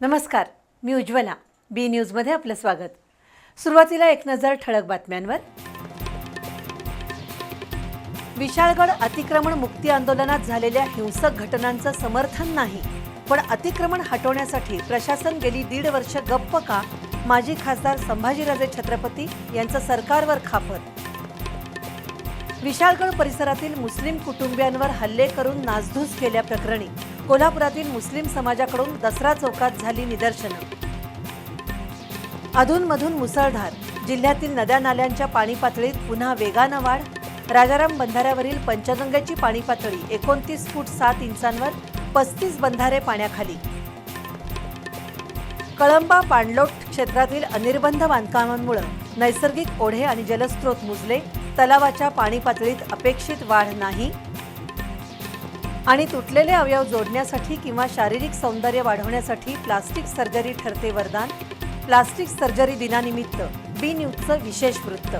नमस्कार मी उज्ज्वला. बी न्यूजमध्ये आपलं स्वागत. सुरुवातीला एक नजर ठळक बातम्यांवर. विशाळगड अतिक्रमण मुक्ती आंदोलनात झालेल्या हिंसक घटनांचं समर्थन नाही पण अतिक्रमण हटवण्यासाठी प्रशासन गेली दीड वर्ष गप्प का? माजी खासदार संभाजीराजे छत्रपती यांचं सरकारवर खापत विशाळगड परिसरातील मुस्लिम कुटुंबियांवर हल्ले करून नासधूस केल्याप्रकरणी कोल्हापुरातील मुस्लिम समाजाकडून दसरा चौकात झाली निदर्शनं. अधूनमधून मुसळधार जिल्ह्यातील नद्या नाल्यांच्या पाणी पातळीत पुन्हा वेगानं वाढ राजाराम बंधाऱ्यावरील पंचगंगेची पाणी पातळी एकोणतीस फूट सात इंचांवर पस्तीस बंधारे पाण्याखाली. कळंबा पाणलोट क्षेत्रातील अनिर्बंध बांधकामांमुळे नैसर्गिक ओढे आणि जलस्रोत मुजले तलावाच्या पाणी पातळीत अपेक्षित वाढ नाही आणि तुटलेले अवयव जोडण्यासाठी किंवा शारीरिक सौंदर्य वाढवण्यासाठी प्लास्टिक सर्जरी ठरते वरदान. प्लास्टिक सर्जरी दिनानिमित्त बी न्यूजचं विशेष वृत्त.